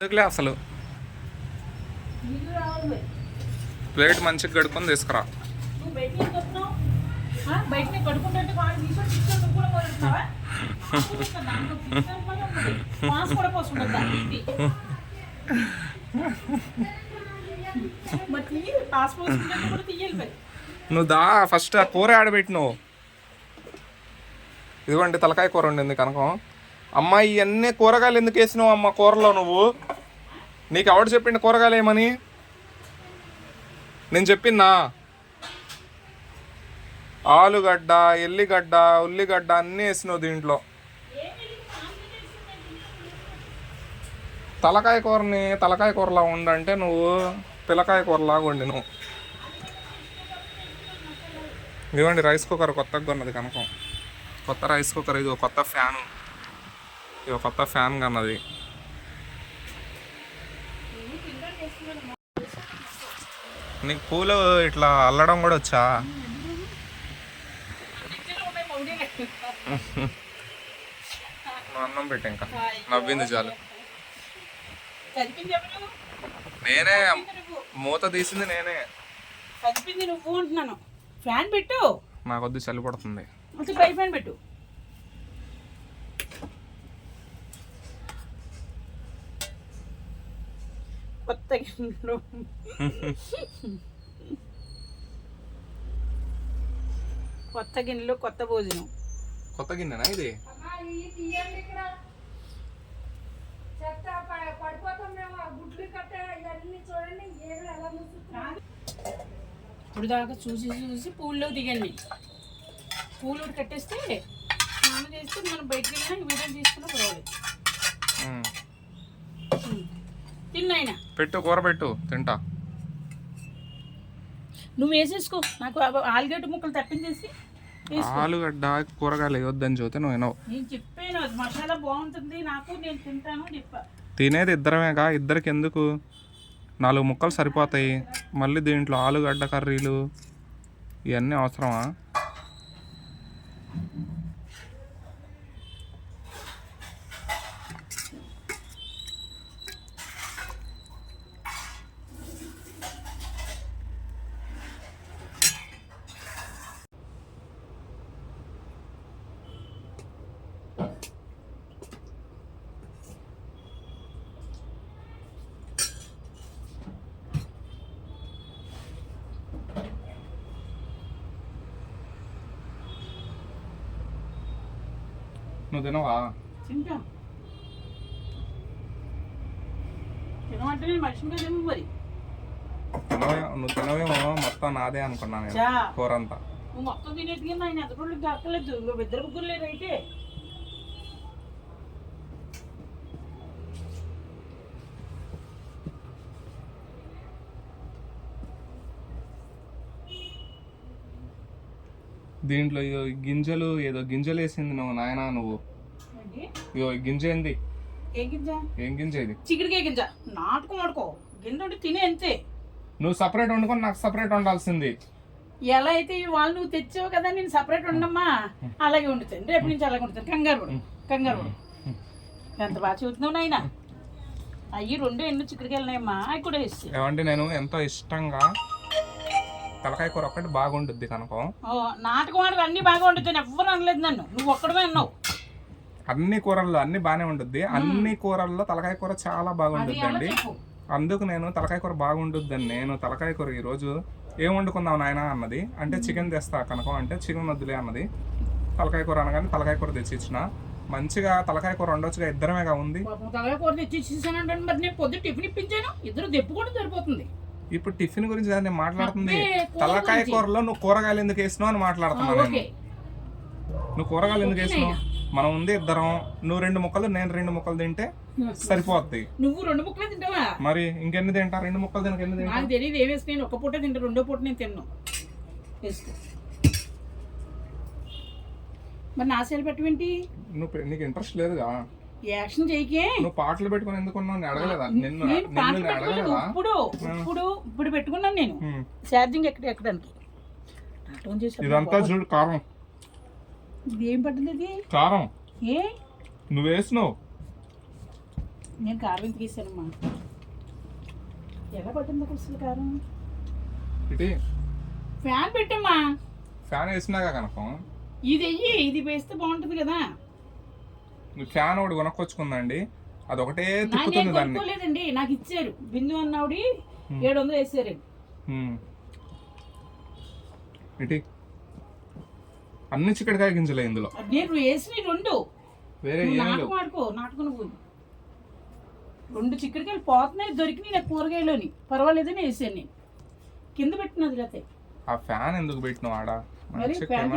ఎందుకులే అసలు. ప్లేట్ మంచిగా గడుపుకొని తీసుకురా. నువ్వు దా ఫస్ట్ ఆ కూర ఆడబెట్టి నువ్వు. ఇదిగోండి తలకాయ కూర ఉండింది కనకం. అమ్మ ఇవన్నీ కూరగాయలు ఎందుకు వేసినావు అమ్మ కూరలో నువ్వు? నీకు ఎవడు చెప్పిండు కూరగాయలు ఏమని? నేను చెప్పిందా? ఆలుగడ్డ ఎల్లిగడ్డ ఉల్లిగడ్డ అన్నీ వేసినావు దీంట్లో. తలకాయ కూరని తలకాయ కూరలా ఉండంటే నువ్వు పిల్లకాయ కూరలాగా వండి నువ్వు ఇదిగోండి రైస్ కుక్కర్ కొత్తగా ఉన్నది కనుక. కొత్త రైస్ కుక్కర్ ఇది ఒక కొత్త ఫ్యాను. ఇది కొత్త ఫ్యాన్ కన్నది నీకు పూలు ఇట్లా అల్లడం కూడా వచ్చా? అన్నం పెట్టి ఇంకా. నవ్వింది చాలు? నేనే. మూత తీసింది నేనే. నువ్వు ఫ్యాన్ పెట్టు. నాకు వద్దు చలి పడుతుంది అసలు పై ఫ్యాన్ పెట్టు. కొత్త గిన్నెలు. కొత్త గిన్నెలు కొత్త భోజనం. కొత్త గిన్నెనా ఇది? ఇప్పుడు దాకా చూసి చూసి పూల్లో దిగండి. పూలు కట్టేస్తే స్నానం చేస్తే మనం బయటికి వెళ్ళినా వీడియో తీసుకున్నా పర్వాలేదు పెట్టు కూర పెట్టు తింటా. నువ్వు వేసేసుకో. నాకు ఆలుగడ్డ ముక్కలు తప్పించేసి. ఆలుగడ్డ కూరగాయలు వేయొద్దని చూస్తే నువ్వు వినవు. నేను చెప్పాను అది మసాలా బాగుంటుంది నాకు నేను తింటాను చెప్పా. తినేది ఇద్దరమేగా ఇద్దరికి ఎందుకు? నాలుగు ముక్కలు సరిపోతాయి. మళ్ళీ దీంట్లో ఆలుగడ్డ కర్రీలు ఇవన్నీ అవసరమా? నువ్వు తినవా? తింటాం. తినమంటే నేను మనిషిగా తిను మరి. తినవే నువ్వు తినవేమో మొత్తం నాదే అనుకున్నా నేను. కూర అంతా నువ్వు మొత్తం తినేది కానీ ఆయన అక్కర్లేదు నువ్వు ఇద్దరు ముగ్గురు లేదు అయితే. దీంట్లో గింజలు ఏదో గింజలు వేసింది నువ్వు నాయనా నువ్వు? ఇగో ఈ గింజ ఏంది? ఏం గింజ? ఏం గింజ ఇది? గింజ. నాటుకో నాటుకో గింజ తినే అంతే. నువ్వు సపరేట్ వండుకొని నాకు సపరేట్ వండాల్సింది. ఎలా అయితే వాళ్ళు నువ్వు తెచ్చావు కదా నేను సపరేట్ ఉండమ్మా అలాగే వండుతాను. రేపు నుంచి అలాగే వండుతాను. కంగారు కంగారు ఎంత బాగా చూస్తున్నావు నాయన? అయ్యి రెండు ఎన్ని చిక్కడికి వెళ్ళినాయమ్మా అవి కూడా వేసి. ఏమంటే నేను ఎంతో ఇష్టంగా తలకాయ కూర ఒక్కటి బాగుంటుంది కనుక. నాటకం అన్ని బాగా వండుతాను ఎవ్వరు అనలేదు నన్ను. నువ్వు ఒక్కడమే అన్నావు. అన్ని కూరల్లో అన్ని బాగానే ఉంటుంది అన్ని కూరల్లో తలకాయ కూర చాలా బాగుంటుంది అండి. అందుకు నేను తలకాయ కూర బాగుంటుందని నేను తలకాయ కూర ఈరోజు ఏం వండుకుందాం నాయన అన్నది. అంటే చికెన్ తెస్తా కనుక. అంటే చికెన్ వద్దులే అన్నది. తలకాయ కూర అనగానే తలకాయ కూర తెచ్చి ఇచ్చిన. మంచిగా తలకాయ కూర వండొచ్చుగా ఇద్దరమేగా ఉంది? తలగా కూర తెచ్చి ఇచ్చేసానంటే మరి నేను పొద్దు టిఫిన్ ఇప్పించాను. ఇద్దరు దెప్పు కూడా సరిపోతుంది. ఇప్పుడు టిఫిన్ గురించి కాదు నేను మాట్లాడుతుంది తలకాయ. కూరలో నువ్వు కూరగాయలు ఎందుకు వేసినావు అని మాట్లాడుతున్నాను నువ్వు కూరగాయలు ఎందుకు వేసినావు? మనం ఉంది ఇద్దరం. నువ్వు రెండు ముక్కలు నేను రెండు ముక్కలు తింటే సరిపోద్ది. నువ్వు రెండు ముక్కలే తింటావా? మరి ఇంకెన్ని తింటా? రెండు ముక్కలు తినక ఎన్ని తింటా? నాకు తెలియదు ఏం వేసుకుని ఒక పూట తింటా రెండో పూట నేను తిన్నాను వేసుకో. మరి నా సేలు పెట్టవేంటి? నువ్వు నీకు ఇంట్రెస్ట్ లేదుగా. యాక్షన్ చేయకే. నువ్వు పాటలు పెట్టుకుని ఎందుకు ఉన్నావు? నేను అడగలేదా? నిన్ను నేను నిన్ను పాటలు నేను పెట్టుకోలేదు. అడగలేదా? ఇప్పుడు ఇప్పుడు ఇప్పుడు పెట్టుకున్నాను నేను. ఉమ్. ఛార్జింగ్ ఎక్కడ ఎక్కడానికి? నాటకం చేసి ఇదంతా చూడు కారం. ఏం పట్టింది ఇది? కారం. ఏ? నువ్వు వేసినావు. నేను కారం తీసానమ్మా ఎలా పట్టింది అసలు కారం? ఇటీ. ఫ్యాన్ పెట్టమ్మా. ఫ్యాన్ వేసినాక కనకం. ఇది వెయ్యి ఇది వేస్తే బాగుంటుంది కదా. ఫ్యాన్ ఒకటి కొనుక్కొచ్చుకుందండి అది ఒకటే తిప్పుతుంది దాన్ని. కొనుక్కోలేదండి నాకు ఇచ్చారు. బిందు అన్నావుడి ఏడు వందలు వేసారు. ఇటీ అన్ని చిక్కడికాయ గింజలే ఇందులో. నేను వేసిన రెండు. వేరే నువ్వు ఏమీ లేవు. నాటకం ఆడుకో నాటకం నువ్వు రెండు చిక్కడికాయలు పోతున్నాయి దొరికినాయి నాకు కూరగాయలోని. పర్వాలేదని వేసాను నేను. కింద పెట్టినది లేతే ఆ ఫ్యాన్ ఎందుకు పెట్టినావు ఆడ? మరి ఫ్యాన్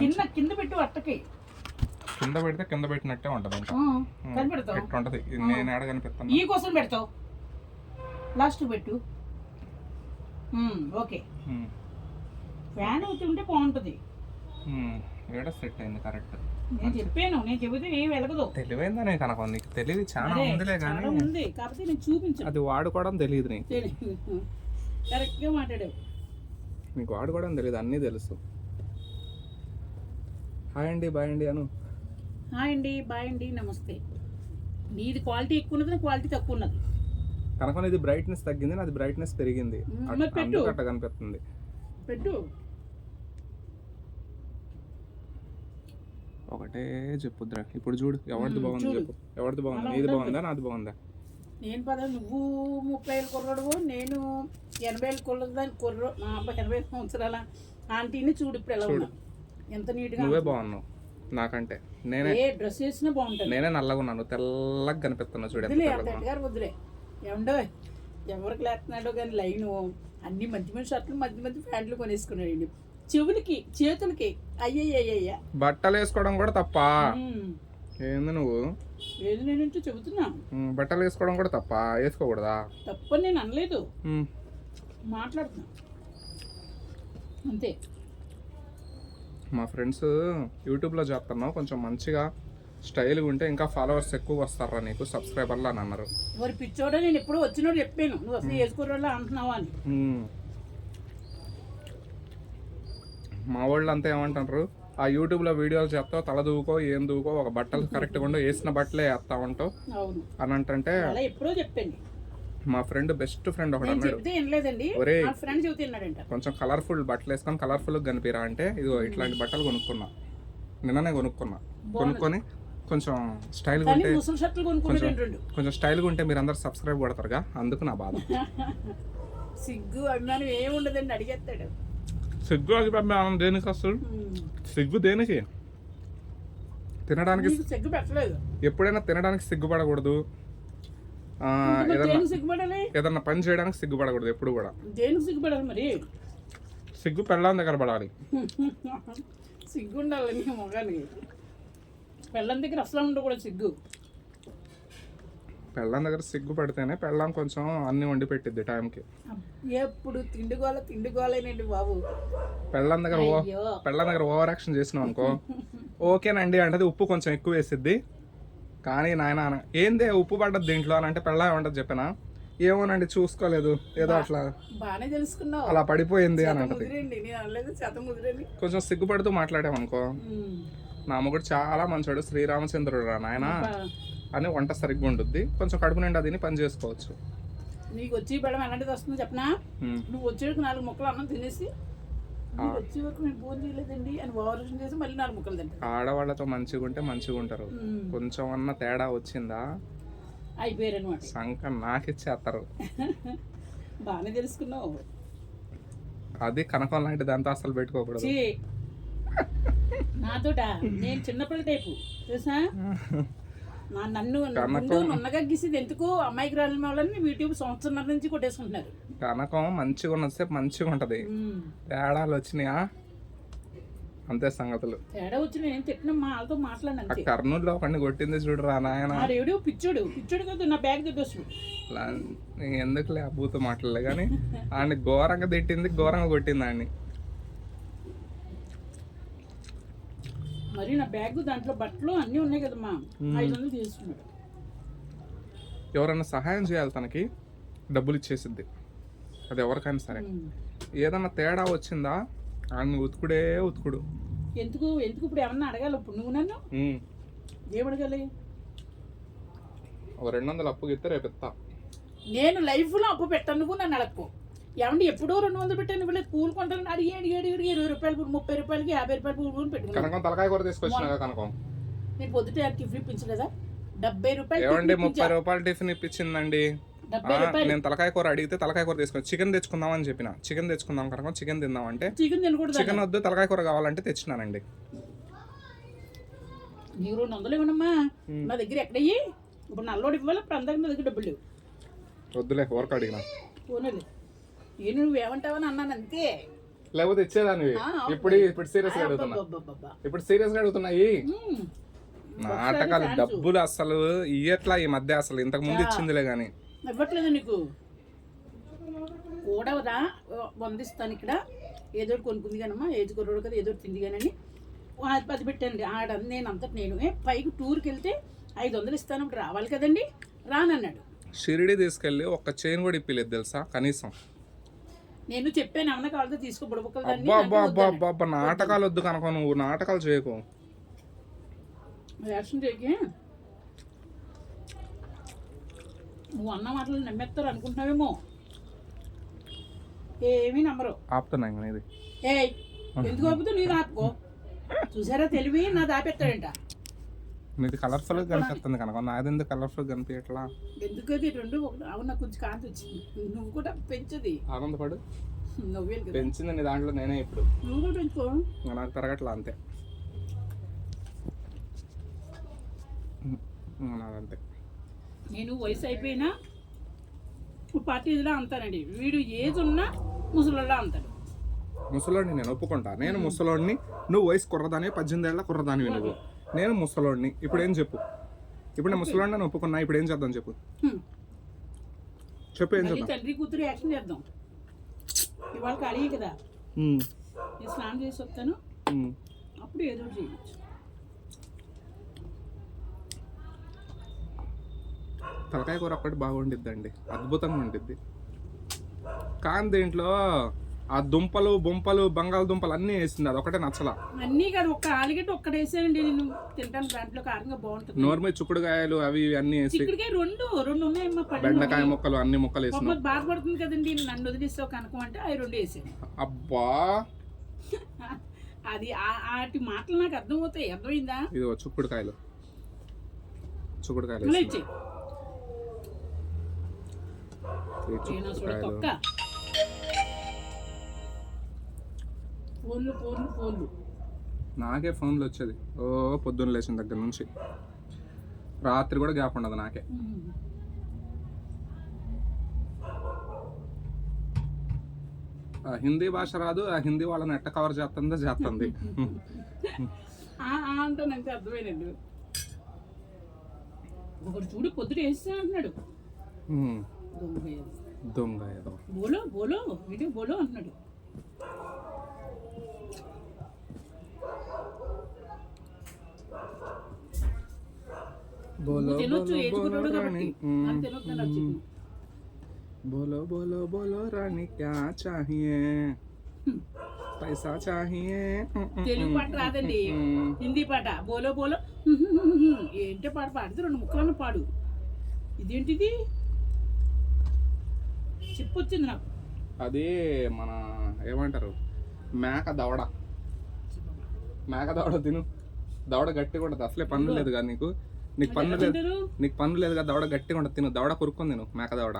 కింద కింద పెట్టు అట్టకి. కింద పెడితే కింద పెట్టినట్టే ఉంటది ఎట్లా ఉంటది. నేను ఏడ కనిపిస్తాను ఈ కోసం పెడతావు. లాస్ట్ పెట్టు. ఓకే. ఫ్యాన్ అవుతుంటే బాగుంటుంది. ఏడ సెట్ అయింది కరెక్ట్ నేను చెప్పాను నేను చెబితే ఏం వెలగదు. తెలివైందనే కనుక నీకు తెలివి చాలా ఉందిలే కానీ ఉంది. కాకపోతే నేను చూపించను. అది వాడుకోవడం తెలియదు నీకు. కరెక్ట్గా మాట్లాడావు. నీకు వాడుకోవడం తెలియదు అన్నీ తెలుసు. హాయ్ అండి బాయ్ అండి అను. హాయ్ అండి బాయ్ అండి నమస్తే. నీది క్వాలిటీ ఎక్కువ ఉన్నది క్వాలిటీ తక్కువ ఉన్నది కనుక ఇది బ్రైట్నెస్ తగ్గింది నాది బ్రైట్నెస్ పెరిగింది. పెట్టు. అట్ట కనిపిస్తుంది. పెట్టు. ఒకటే చెప్పుద్రా ఇప్పుడు చూడు ఎవరిది బాగుంది. చెప్పు. ఎవరిది బాగుంది? నీది. బాగుందా నాది బాగుందా? నేను పద నువ్వు ముప్పై ఏళ్ళ కుర్రాడు నేను ఎనభై ఏళ్ళ కుర్రదాన్ని కుర్ర మా అబ్బాయి ఎనభై సంవత్సరాల ఆంటీని చూడు ఇప్పుడు ఎలా. ఉన్నా. ఎంత నీట్గా నువ్వే బాగున్నావు నాకంటే. నేనే ఏ డ్రెస్ వేసినా బాగుంటుంది. నేనే నల్లగా ఉన్నాను తెల్లగా కనిపిస్తున్నా చూడు ఎంత వదిలే తెల్లగా అంత ఉన్నానో. గారు వదిలే. ఏమండో ఎవరికి లేస్తున్నాడో కానీ లైను అన్ని మంచి మంచి షర్ట్లు మధ్య మధ్య ప్యాంట్లు కొనేసుకున్నాడండి చెవులకి చేతులకి అయ్యయ్యయ్యయ్య. బట్టలు వేసుకోవడం కూడా తప్ప? ఏంది నువ్వు? ఏది నేనంటూ చెబుతున్నా. బట్టలు వేసుకోవడం కూడా తప్ప? వేసుకోకూడదా? తప్పని నేను అనలేదు. మాట్లాడుతున్నా. అంతే. మా ఫ్రెండ్స్ యూట్యూబ్లో చేస్తున్నావు కొంచెం మంచిగా స్టైల్గా ఉంటే ఇంకా ఫాలోవర్స్ ఎక్కువ వస్తారా నీకు సబ్స్క్రైబర్లు అని అన్నారు. పిచ్చోడా నేను ఎప్పుడు వచ్చినోడు చెప్పాను. నువ్వు అసలు అంటున్నావా అని. మా వాళ్ళు అంతా ఏమంటారు ఆ యూట్యూబ్లో వీడియోలు చేస్తావు తల దూకో ఏం దూకో ఒక బట్టలు కరెక్ట్గా ఉండవు వేసిన బట్టలే వేస్తా ఉంటావు అవును. అని అంటే అలా ఎప్పుడో చెప్పండి మా ఫ్రెండ్ బెస్ట్ ఫ్రెండ్ ఒకడు నేను అన్నాడు. కొంచెం కలర్ఫుల్ బట్టలు వేసుకొని కలర్ఫుల్గా కనిపిరా అంటే ఇదిగో ఇట్లాంటి బట్టలు కొనుక్కున్నా. నిన్ననే కొనుక్కున్నా. కొనుక్కొని కొంచెం స్టైల్గా కానీ ఉంటే రెండు కొంచెం స్టైల్గా ఉంటే మీరు అందరు సబ్స్క్రైబ్ కొడతారుగా అందుకు నా బాధ. సిగ్గు అభిమానం ఏమి ఉండదండి అడిగేస్తాడు. సిగ్గు అభిప్రాయం దేనికి అసలు. సిగ్గు దేనికి? తినడానికి నీకు సిగ్గు పెట్టలేదు. ఎప్పుడైనా తినడానికి సిగ్గుపడకూడదు. ఏదన్నా పని చేయడానికి సిగ్గుపడకూడదు ఎప్పుడు కూడా. దేనికి సిగ్గుపడాలి మరి? సిగ్గు పెళ్ళాం దగ్గర పడాలి. సిగ్గు ఉండాలి నీ మొగానికి. పెళ్ళం దగ్గర అసలు ఉండకూడదు సిగ్గు. పెళ్ళాం దగ్గర సిగ్గు పెడితేనే పెళ్ళాం కొంచెం అన్ని వండి పెట్టిద్ది టైంకి. ఎప్పుడు తిండిగోల తిండిగోలేనండి బాబు. పెళ్ళాం దగ్గర ఓ పెళ్ళాం దగ్గర ఓవర్ యాక్షన్ చేసినాం అనుకో. ఓకేనండి అంటే ఉప్పు కొంచెం ఎక్కువ వేసిద్ది. కానీ నాయన ఏందే ఉప్పు పడ్డది దీంట్లో అని అంటే పెళ్ళా ఏమంటది చెప్పినా? ఏమోనండి చూసుకోలేదు. ఏదో అట్లా. బాగానే తెలుసుకున్నావు. అలా పడిపోయింది అని అంటది కొంచెం సిగ్గుపడుతూ మాట్లాడామనుకో. నా మొగుడు చాలా మంచోడు శ్రీరామచంద్రుడు రా నాయన. అని వంట సరిగ్గా ఉండుద్ది. కొంచెం కడుపు నిండా తిని పని చేసుకోవచ్చు. నీకు వచ్చి బెడం ఎలాంటిది వస్తుందో చెప్పనా. నువ్వు వచ్చేటికి నాలుగు ముక్కలు అన్నం తినేసి వచ్చే వరకు చేయలేదండి అని ఓవరాక్షన్ చేసి మళ్ళీ నాలుగు ముక్కలు తింటా ఆడవాళ్ళతో మంచిగా ఉంటే మంచిగా ఉంటారు. కొంచెం అన్న తేడా వచ్చిందా? అయిపోయారు అనమాట సంక నాకిచ్చేస్తారు. బాగానే తెలుసుకున్నావు. అది కనకం లాంటి దాంతో అసలు పెట్టుకోకూడదు నాతోట? నేను చిన్నపిల్ల టైపు. తెలుసా? నన్ను ముందు నున్నగా గీసేది ఎందుకు? అమ్మాయికి రాని వాళ్ళని యూట్యూబ్ సంవత్సరం నుంచి కొట్టేసుకుంటున్నారు. కనకం మంచిగా ఉన్నసేపు మంచిగా ఉంటది. తేడాలు వచ్చినాయా? అంతే సంగతులు. తేడా వచ్చి నేను తిట్టిన మా వాళ్ళతో మాట్లాడిన ఆ అంతే. కర్నూలులో ఒకడిని కొట్టింది చూడరా నాయన. ఆ రేడియో పిచ్చోడు. పిచ్చోడు కాదు నా బ్యాగ్ లా- నీకు ఎందుకులే ఆ బూతు మాటలే కానీ ఆడిని ఘోరంగా తిట్టింది ఘోరంగా కొట్టింది ఆడిని. మరి నా బ్యాగ్ దాంట్లో బట్టలు అన్నీ ఉన్నాయి కదమ్మా. ఐదు వందలు తీసుకున్నాడు. ఎవరైనా సహాయం చేయాలి తనకి డబ్బులు ఇచ్చేసిద్ది. అది ఎవరికైనా సరే. ఏదన్నా తేడా వచ్చిందా? ఆడిని ఉతుకుడే ఉతుకుడు. ఎందుకు? ఎందుకు ఇప్పుడు ఏమన్నా అడగాలి? ఇప్పుడు నువ్వు నన్ను? ఉమ్. ఏం అడగాలి? ఒక రెండు వందలు అప్పు ఇస్తే రేపు ఇస్తా. నేను లైఫ్లో అప్పు పెట్టను నన్ను అడక్కు. ఏమంటే ఎప్పుడో రెండు వందలు పెట్టాను ఇవ్వలేదు. పూలు కొంటాను. అడిగి అడిగి అడిగి అడిగి ఇరవై రూపాయలు పూలు ముప్పై రూపాయలకి యాభై రూపాయలు పూలు కొని పెట్టుకున్నాను. కనకం తలకాయ కూర తీసుకొచ్చినా కనకం. నేను పొద్దుటే టిఫిన్ ఇప్పించలేదా డెబ్బై రూపాయలు ఏమండి ముప్పై. రూపాయలు టిఫిన్ ఇప్పించిందండి. నేను తలకాయ కూర అడిగితే తలకాయ కూర తీసుకొని చికెన్ తెచ్చుకుందాం అని చెప్పిన. చికెన్ తెచ్చుకుందాం కనుక చికెన్ తిందాం అంటే చికెన్ తినకూడదు చికెన్ వద్దు తలకాయ కూర కావాలంటే తెచ్చినానండి. నీకు రెండు వందలు ఇవ్వనమ్మా. నా దగ్గర ఎక్కడయ్యి ఇప్పుడు నల్లోడు ఇవ్వాలి? ఇప్పుడు అందరికి నా దగ్గర డబ్బులు లేవు. వద్దులే ఊరక అడిగిన. పోనీలే. నేను నువ్వేమంటావని అన్నాను అంతే. లేకపోతే అవును. ఇప్పుడు ఇప్పుడు సీరియస్గా అడుగుతున్నా. ఇప్పుడు సీరియస్గా అడుగుతున్నాయి. నాటకాలు డబ్బులు అసలు ఇయ్యట్లా ఈ మధ్య అసలు. ఇంతకు ముందు ఇచ్చిందిలే గాని. ఇవ్వట్లేదు నీకు. కూడవదా వందిస్తాను ఇక్కడ. ఏదో ఒకటి కొనుక్కుంది కానమ్మా. ఏజ్ కుర్రోడు కదా ఏదో ఒకటి తింది కానని. అది పది పెట్టండి. ఆడ నేను. అంతటి నేను పైకి టూర్కి వెళ్తే ఐదు వందలు ఇస్తాను. రావాలి కదండి. రానన్నాడు. షిరిడి తీసుకెళ్ళి ఒక్క చైన్ కూడా ఇప్పలేదు తెలుసా? కనీసం. నేను చెప్పాను ఏమన్నా కావాలంటే తీసుకో బుడబుక్కలు నాటకాలు వద్దు కనుక నువ్వు. నాటకాలు చేయకు. యాక్షన్ చేయకి. నువ్వు అన్న మాటలు నమ్మేస్తారు అనుకుంటున్నావేమో. ఏమీ నమ్మరు. ఆపుతున్నా ఇది ఏ ఎందుకు ఆపుతూ నీ ఆపుకో. చూసారా తెలివి? నా దాపెత్తాడంట నీది కలర్ఫుల్గా కనిపిస్తుంది కనుక. నాది ఎందుకు కలర్ఫుల్ కనిపించట్లా? ఎందుకది? రెండు అవును కొంచెం కాంతి వచ్చింది. నువ్వు కూడా పెంచది. ఆనందపడు. నవ్వేలు కదా. పెంచింది నీ దాంట్లో నేనే ఇప్పుడు. నువ్వు కూడా పెంచుకో. నాకు పెరగట్లా అంతే. నాదంతే నేను వయసు అయిపోయినా పార్టీ ఇదిలా అంతానండి. వీడు ఏజ్ ఉన్నా ముసలిలా అంతాడు. ముసలోడిని నేను ఒప్పుకుంటా. నేను ముసలోడిని. నువ్వు వయసు కుర్రదాని పద్దెనిమిది ఏళ్ళ కుర్రదానివి నువ్వు. నేను ముసలోడిని. ఇప్పుడు ఏం చెప్పు? ఇప్పుడు నేను ముసలోడిని నేను ఒప్పుకున్నా ఇప్పుడు ఏం చేద్దాం చెప్పు. చెప్పు ఏం చేద్దాం? తండ్రి కూతురు యాక్షన్ చేద్దాం. ఇవాళ ఖాళీ కదా. నేను స్నానం చేసి వస్తాను. అప్పుడు ఏదో చేయొచ్చు. తలకాయ కూర ఒక్కటి బాగుండిద్దండి. అద్భుతంగా ఉండిద్ది. కానీ దీంట్లో ఆ దుంపలు బొంపలు బంగాళదుంపలు అన్నీ వేసింది. అది ఒకటే నచ్చలా. అన్నీ కాదు ఒక్క ఆలుగడ్డ ఒక్కడ వేసానండి నేను. తింటాను దాంట్లో కారంగా బాగుంటుంది. నోర్మే చుక్కుడుకాయలు అవి ఇవి అన్నీ వేసి చిక్కుడికాయ రెండు రెండు ఉన్నాయమ్మా పడి బెండకాయ ముక్కలు అన్ని ముక్కలు వేసిన. బాధపడుతుంది కదండి నన్ను వదిలేస్తావు కనుక అంటే అవి రెండు వేసాను అబ్బా! అది ఆ- వాటి మాటలు నాకు అర్థమవుతాయి. అర్థమైందా? ఇది చుక్కుడుకాయలు. చుక్కుడుకాయలు ఫోన్లు ఫోన్లు ఫోన్లు. నాకే ఫోన్లు వచ్చేది. ఓ పొద్దున్న లేచిన దగ్గర నుంచి. రాత్రి కూడా గ్యాప్ ఉండదు నాకే. ఆ హిందీ భాష రాదు ఆ హిందీ వాళ్ళని ఎట్ట కవర్ చేస్తుందో చేస్తుంది. అర్థమైనండి ఒకటి చూడు పొద్దుట వేస్తా అంటున్నాడు. దొంగ. దొంగ బోలో బోలో వీడియో బోలో అంటున్నాడు. తినొచ్చు బోలో ఏజ్ బోలో కుర్రాడు రాణి కాబట్టి ఉమ్, నాకు తినొచ్చు నచ్చు बोलो बोलो बोलो रानी क्या चाहिए पैसा चाहिए తెలుగు పాట రాదండి హిందీ పాట బోలో బోలో ఏంటో పాట పాడితే రెండు ముక్కలన్న పాడు ఇదేంటిది చెప్పొచ్చింది నాకు అది మన ఏమంటారు మేక దవడ మేక దవడ తిను దవడ గట్టిగా ఉంటుంది అసలే పన్ను లేదు కదా నీకు నీకు పన్ను లేదు. నీకు పన్ను లేదు కదా దవడ గట్టిగా ఉంటుంది తిను. దవడ కొరుక్కుంది తిను మేక దవడ.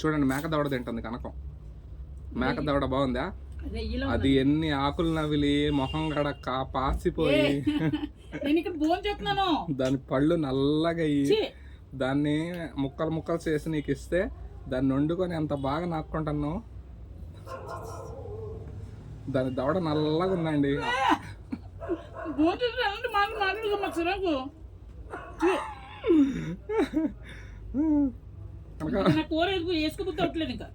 చూడండి మేక దవడ తింటుంది కనకం. మేక దవడ బాగుందా? అది ఎన్ని ఆకులు నవిలి మొహం గడక్క పాసిపోయి. నేను దాని పళ్ళు నల్లగా అయ్యి ఛీ, దాన్ని ముక్కలు ముక్కలు చేసి నీకు ఇస్తే దాన్ని వండుకొని ఎంత బాగా నాక్కుంటున్నావు దాని దవడ నల్లగా ఉందండి. నా కూర వేసుకు వేసుకోబుద్ధి అవట్లేదు ఇంకా?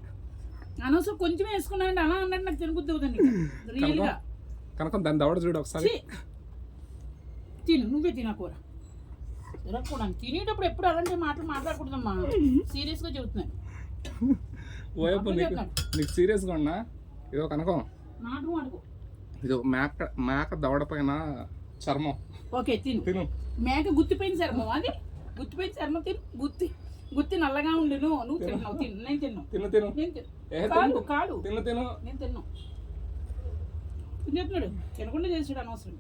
అనవసరం కొంచెం వేసుకున్నానండి అలా అన్నట్టు నాకు తినబుద్ధి అవుతుంది రియల్గా కనుక దాని దవడ చూడు ఒకసారి! తిను నువ్వే తిన కూర. తినకూడదు తినేటప్పుడు ఎప్పుడు అలాంటి మాటలు మాట్లాడకూడదమ్మా. సీరియస్గా చెబుతున్నాను. ఓయప్ప నీకు నీకు సీరియస్గా ఉన్నా? ఇదో కనకం. ఇది మేక మేక దవడ పైన చర్మం. ఓకే తిను. తిను. మేక గుర్తిపోయింది సార్ మా అది? గుత్తిపై చర్మ తిను. గుత్తి గుత్తి నల్లగా ఉండును. నువ్వు తిన్నావు తిను. నేను తిన్నావు తిను తిను. నేను తిను. ఏ కాలు తిను నేను తిన్నాను తినేస్తున్నాడు తినకుండా చేసాడు అనవసరం.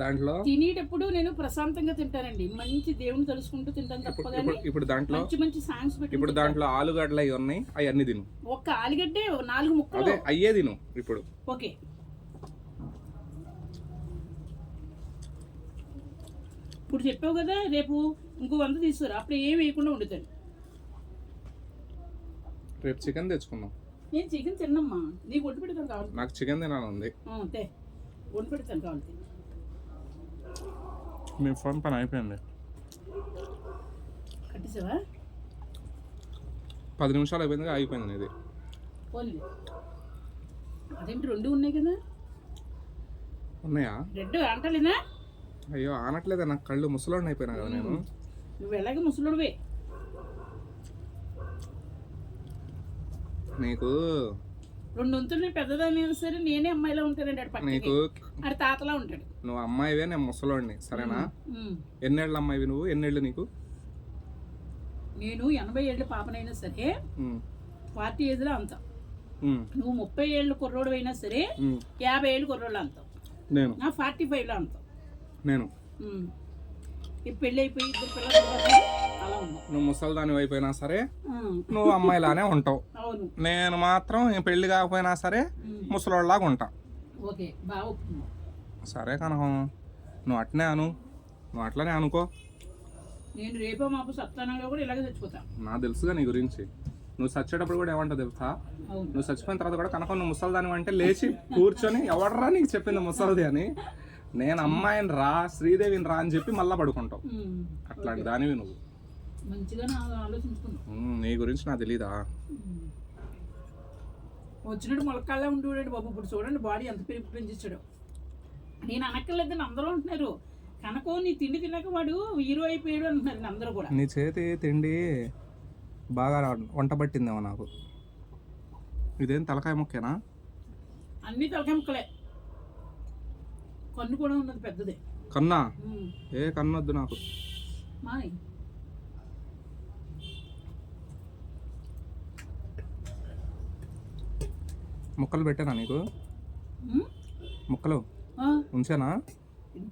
దాంట్లో? తినేటప్పుడు నేను ప్రశాంతంగా తింటానండి. మంచి దేవుని తలుసుకుంటూ తింటాను తప్ప ఇప్పుడు దాంట్లో? మంచి మంచి సాంగ్స్ పెట్టి ఇప్పుడు దాంట్లో ఆలుగడ్డలు అవి ఉన్నాయి అవి అన్ని తిను. ఒక్క ఆలుగడ్డే నాలుగు ముక్కలు. అదే అయ్యే తిను ఇప్పుడు. ఓకే. ఇప్పుడు చెప్పావు కదా రేపు ఇంకో వంద తీసుకురా? అప్పుడు ఏం వేయకుండా వండుతాను రేపు చికెన్ తెచ్చుకుందాం. నేను చికెన్ తిన్నమ్మా. నీకు వండి పెడతాను కావాలి నాకు చికెన్ తినాలని ఆ, తే. వండి పెడతాను కావాలి మీ ఫోన్ పని అయిపోయింది. కట్టేసావా? పది నిమిషాలు అయిపోయింది అయిపోయింది ఇది పోనీ అదేంటి రెండు ఉన్నాయి కదా? ఉన్నాయా? రెండు అంటలేనా? అయ్యో ఆనట్లేదా నాకు కళ్ళు ముసలోడిని అయిపోయినా కదా నేను. నువ్వు ఎలాగే ముసలుడివే? నీకు రెండు వంతులు పెద్దదాన్ని అయినా సరే నేనే అమ్మాయిలా ఉంటానండి ఆడు నీకు ఆడు తాతలా ఉంటాడు. నువ్వు అమ్మాయివే నేను ముసలోడిని సరేనా? ఉమ్. ఎన్నేళ్ళు అమ్మాయివి నువ్వు? ఎన్నేళ్ళు నీకు? నేను ఎనభై ఏళ్ళ పాపనైనా సరే ఉమ్, ఫార్టీ ఏజ్లో అంత. ఉమ్, నువ్వు ముప్పై ఏళ్ళు కుర్రోడు అయినా సరే ఉమ్. యాభై ఏళ్ళు కుర్రోళ్ళు అంతావు నేను. నా ఫార్టీ ఫైవ్లో అంతావు. నేను. పెళ్ళి అయిపోయి నువ్వు ముసలిదాని అయిపోయినా సరే. నువ్వు అమ్మాయిలానే ఉంటావు. నేను మాత్రం పెళ్ళి కాకపోయినా సరే. ముసలోళ్ళలాగా ఉంటా. సరే కనకం నువ్వు అట్నే అను. నువ్వు అట్లనే అనుకో. నేను రేపో మాపు కూడా ఇలాగే చచ్చిపోతా. నాకు తెలుసుగా నీ గురించి. నువ్వు చచ్చేటప్పుడు కూడా ఏమంటావు తెలుసా? నువ్వు చచ్చిపోయిన తర్వాత కూడా కనకం నువ్వు ముసలిదాని అంటే లేచి కూర్చొని ఎవడరా నీకు చెప్పింది ముసలిది అని? నేను అమ్మాయిని రా శ్రీదేవిని రా అని చెప్పి మళ్ళా పడుకుంటావు. అట్లాంటి దానివి నువ్వు. నా గురించి నాకు తెలీదా. వచ్చినట్టు మొలకాళ్ళ ఉండేవాడు బాబు. ఇప్పుడు చూడండి బాడీ ఎంత పెరిగి పెంచేసాడు నేను అనక్కర్లేదని అందరూ అంటున్నారు. కనుకో నీ తిండి తినక వాడు హీరో అయిపోయాడు అంటున్నారు అందరూ కూడా. నీ చేతి తిండి బాగా వంట పట్టిందేమో నాకు. ఇదేం తలకాయ ముక్కేనా? అన్ని తలకాయ ముక్కలే. కన్ను కూడా ఉన్నది పెద్దదే. కన్నా. ఏ కన్నొద్దు నాకు. మాని ముక్కలు పెట్టానా నీకు. ముక్కలు? ఉంచానా?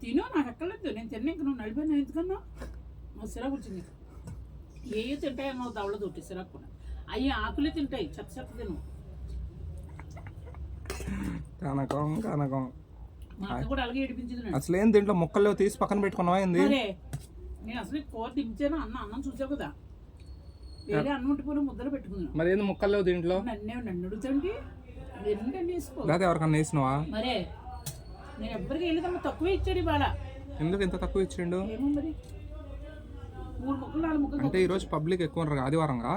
తిను నాకు అక్కర్లేదు. నేను తిన్నా ఇంక నువ్వు నడిపోయినా ఎందుకన్నా? మా సిరాకు వచ్చింది ఏ తింటాయో దవడ తోటి సిరాకు కూడా. అవి ఆకులే తింటాయి. చెత్త చెత్త తిను. కనకం కనకం. అసలు ఏం దీంట్లో ముక్కలు తీసి పక్కన పెట్టుకున్నావా ఏంది? నేను అసలు కూర దించాను అన్న అన్నం చూసావు కదా? వేరే అన్నం ఉంటిపోయి ముద్దలు పెట్టుకున్నాను. మరి ఏంది ముక్కలు లేవు దీంట్లో? నన్నే నన్ను అడుగుతాండి లేకపోతే ఎవరికన్నా వేసినావా? మరే నేను ఎవ్వరికి వెళ్ళేదమ్మా తక్కువే ఇచ్చాడు ఇవాళ. ఎందుకు ఇంత తక్కువ ఇచ్చిండు? ఏమో మరి. అంటే ఈరోజు పబ్లిక్ ఎక్కువ ఆదివారంగా.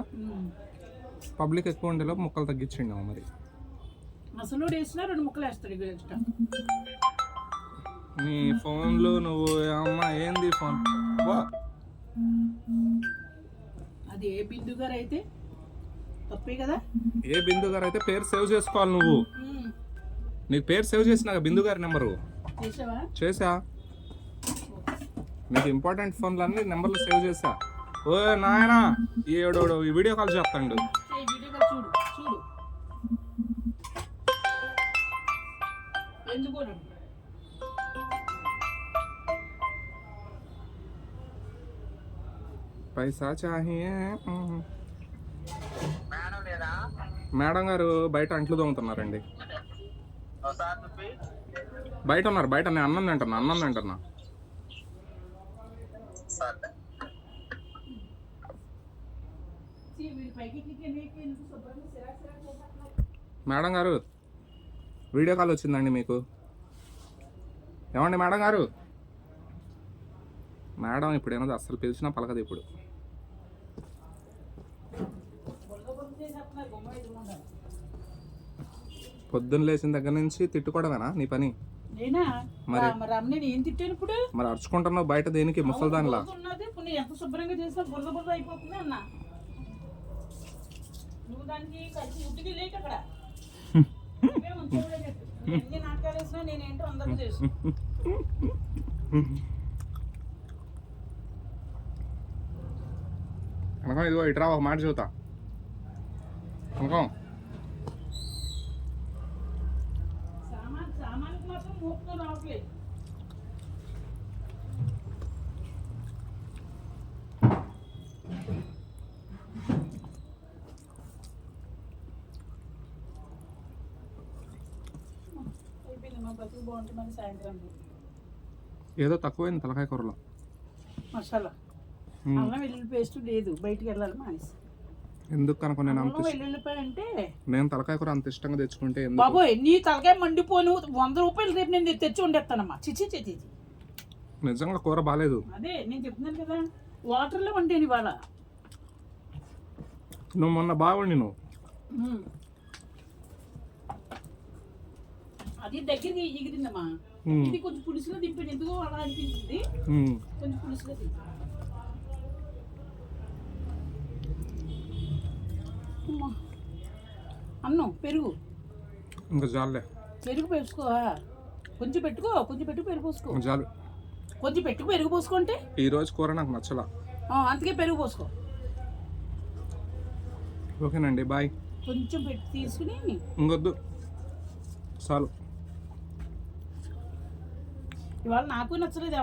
పబ్లిక్ ఎక్కువ ఉండేలోపు ముక్కలు తగ్గించిండు మరి. అసలు వేసినా రెండు ముక్కలు వేస్తాడు ఎక్స్ట్రా నీ ఫోన్లు నువ్వు అమ్మ ఏంది ఫోన్? వా. అది ఏ బిందు గారు అయితే? తప్పే కదా? ఏ బిందు గారు అయితే పేరు సేవ్ చేసుకోవాలి నువ్వు. నీకు పేరు సేవ్ చేసినాక బిందు గారి నెంబరు. చేసావా? చేసా. నీకు ఇంపార్టెంట్ ఫోన్లు అన్ని నెంబర్లు సేవ్ చేసా. ఓ నాయనా ఏడోడు ఈ వీడియో కాల్ చేస్తాడు. పైసా చాహియే మేడం గారు బయట అంట్లు తోముతున్నారండి బయట ఉన్నారు బయట నేను అన్నం తింటున్నా అన్నం తింటున్నా? మేడం గారు వీడియో కాల్ వచ్చిందండి మీకు. ఏమండి మేడం గారు? మేడం ఇప్పుడు ఏమో అస్సలు పిలిచినా పలకదు ఇప్పుడు. పొద్దున్న లేచిన దగ్గర నుంచి తిట్టుకోవడమేనా నీ పని? మరి మరి అరుచుకుంటున్నావు బయట దేనికి ముసలి దానిలా శుభ్రంగా ఇదిగో ఒక మాట చూతా సాయంత్రం ఏదో తక్కువైంది తలకాయ కూరలో. మసాలా. అల్లం వెల్లుల్లి పేస్ట్ లేదు. బయటికి వెళ్ళాలి మానేసి. ఎందుకు కనుక నేను అంత వెల్లుల్లిపాయ అంటే నేను తలకాయ కూర అంత ఇష్టంగా తెచ్చుకుంటే బాబోయ్ నీ తలకాయ మండిపోను వంద రూపాయలు రేపు నేను తెచ్చి వండేస్తానమ్మా. చిచి చిచి. నిజంగా కూర బాగాలేదు అదే నేను చెప్తున్నాను కదా వాటర్లో వండాను ఇవాళ. నువ్వు మొన్న బాగుండి నువ్వు. అది దగ్గరికి ఎగిరిందమ్మా. ఇది కొంచెం పులుసులో దింపాను. ఎందుకో అలా అనిపించింది. కొంచెం పులుసులో దింపాను అమ్మా. అన్నం పెరుగు. ఇంకా జాలే. పెరుగు పెట్టుకో కొంచెం పెట్టుకో కొంచెం పెట్టు పెరుగు పోసుకో. జాలు. కొంచెం పెట్టుకు పెరుగు పోసుకుంటే? ఈ రోజు కూర నాకు నచ్చలా. అందుకే పెరుగు పోసుకో. ఓకేనండి బాయ్. కొంచెం పెట్టి తీసుకుని ఇంకొద్దు. చాలు. ఇవాళ నాకు నచ్చలేదు